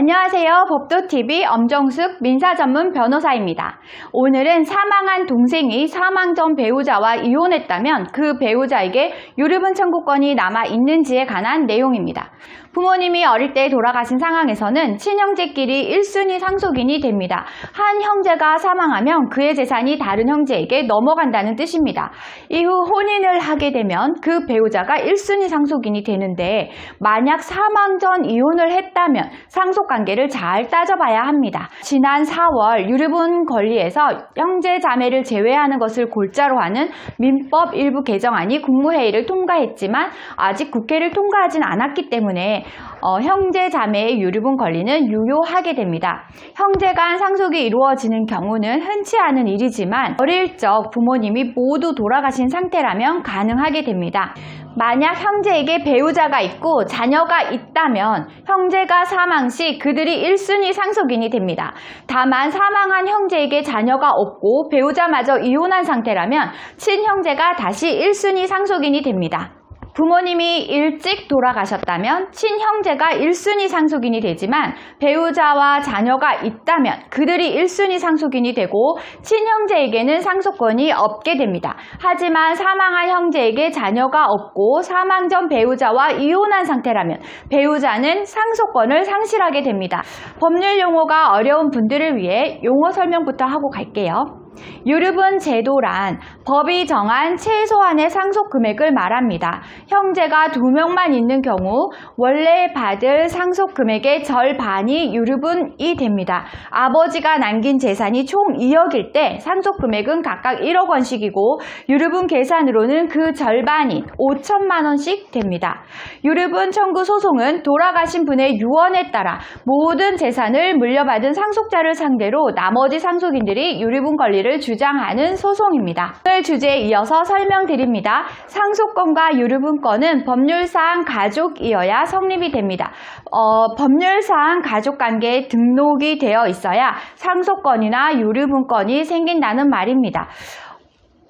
안녕하세요. 법도TV 엄정숙 민사 전문 변호사입니다. 오늘은 사망한 동생이 사망 전 배우자와 이혼했다면 그 배우자에게 유류분 청구권이 남아 있는지에 관한 내용입니다. 부모님이 어릴 때 돌아가신 상황에서는 친형제끼리 1순위 상속인이 됩니다. 한 형제가 사망하면 그의 재산이 다른 형제에게 넘어간다는 뜻입니다. 이후 혼인을 하게 되면 그 배우자가 1순위 상속인이 되는데 만약 사망 전 이혼을 했다면 상속 관계를 잘 따져봐야 합니다. 지난 4월 유류분 권리에서 형제 자매를 제외하는 것을 골자로 하는 민법 일부 개정안이 국무회의를 통과했지만 아직 국회를 통과하진 않았기 때문에 어, 형제 자매의 유류분 권리는 유효하게 됩니다. 형제 간 상속이 이루어지는 경우는 흔치 않은 일이지만 어릴 적 부모님이 모두 돌아가신 상태라면 가능하게 됩니다. 만약 형제에게 배우자가 있고 자녀가 있다면 형제가 사망 시 그들이 1순위 상속인이 됩니다. 다만 사망한 형제에게 자녀가 없고 배우자마저 이혼한 상태라면 친형제가 다시 1순위 상속인이 됩니다. 부모님이 일찍 돌아가셨다면 친형제가 1순위 상속인이 되지만 배우자와 자녀가 있다면 그들이 1순위 상속인이 되고 친형제에게는 상속권이 없게 됩니다. 하지만 사망한 형제에게 자녀가 없고 사망 전 배우자와 이혼한 상태라면 배우자는 상속권을 상실하게 됩니다. 법률 용어가 어려운 분들을 위해 용어 설명부터 하고 갈게요. 유류분 제도란 법이 정한 최소한의 상속 금액을 말합니다. 형제가 두 명만 있는 경우 원래 받을 상속 금액의 절반이 유류분이 됩니다. 아버지가 남긴 재산이 총 2억일 때 상속 금액은 각각 1억 원씩이고 유류분 계산으로는 그 절반인 5천만 원씩 됩니다. 유류분 청구 소송은 돌아가신 분의 유언에 따라 모든 재산을 물려받은 상속자를 상대로 나머지 상속인들이 유류분 권리 를 주장하는 소송입니다. 오늘 주제에 이어서 설명드립니다. 상속권과 유류분권은 법률상 가족이어야 성립이 됩니다. 어, 법률상 가족관계에 등록이 되어 있어야 상속권이나 유류분권이 생긴다는 말입니다.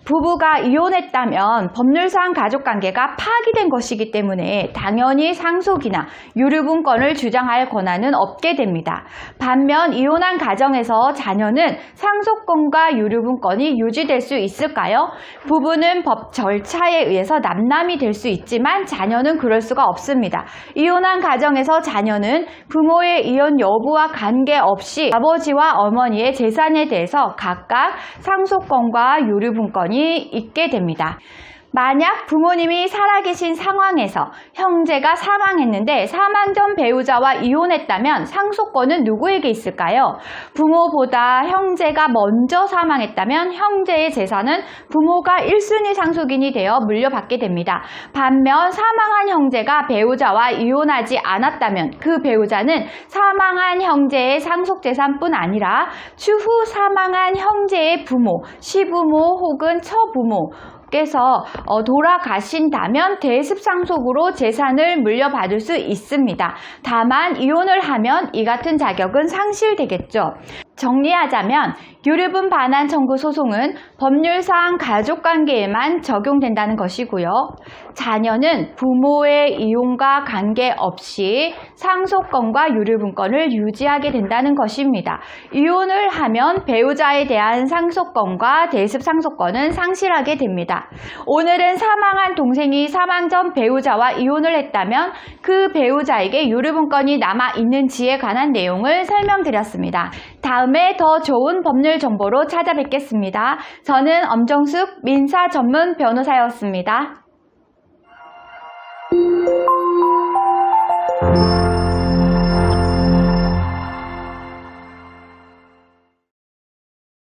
부부가 이혼했다면 법률상 가족관계가 파기된 것이기 때문에 당연히 상속이나 유류분권을 주장할 권한은 없게 됩니다. 반면 이혼한 가정에서 자녀는 상속권과 유류분권이 유지될 수 있을까요? 부부는 법 절차에 의해서 남남이 될 수 있지만 자녀는 그럴 수가 없습니다. 이혼한 가정에서 자녀는 부모의 이혼 여부와 관계없이 아버지와 어머니의 재산에 대해서 각각 상속권과 유류분권 이 있게 됩니다. 만약 부모님이 살아계신 상황에서 형제가 사망했는데 사망 전 배우자와 이혼했다면 상속권은 누구에게 있을까요? 부모보다 형제가 먼저 사망했다면 형제의 재산은 부모가 1순위 상속인이 되어 물려받게 됩니다. 반면 사망한 형제가 배우자와 이혼하지 않았다면 그 배우자는 사망한 형제의 상속재산뿐 아니라 추후 사망한 형제의 부모, 시부모 혹은 처부모 께서 어, 돌아가신다면 대습상속으로 재산을 물려받을 수 있습니다. 다만 이혼을 하면 이 같은 자격은 상실되겠죠. 정리하자면 유류분 반환 청구 소송은 법률상 가족관계에만 적용된다는 것이고요. 자녀는 부모의 이혼과 관계없이 상속권과 유류분권을 유지하게 된다는 것입니다. 이혼을 하면 배우자에 대한 상속권과 대습 상속권은 상실하게 됩니다. 오늘은 사망한 동생이 사망 전 배우자와 이혼을 했다면 그 배우자에게 유류분권이 남아 있는지에 관한 내용을 설명드렸습니다. 다음에 더 좋은 법률 정보로 찾아뵙겠습니다. 저는 엄정숙 민사 전문 변호사였습니다.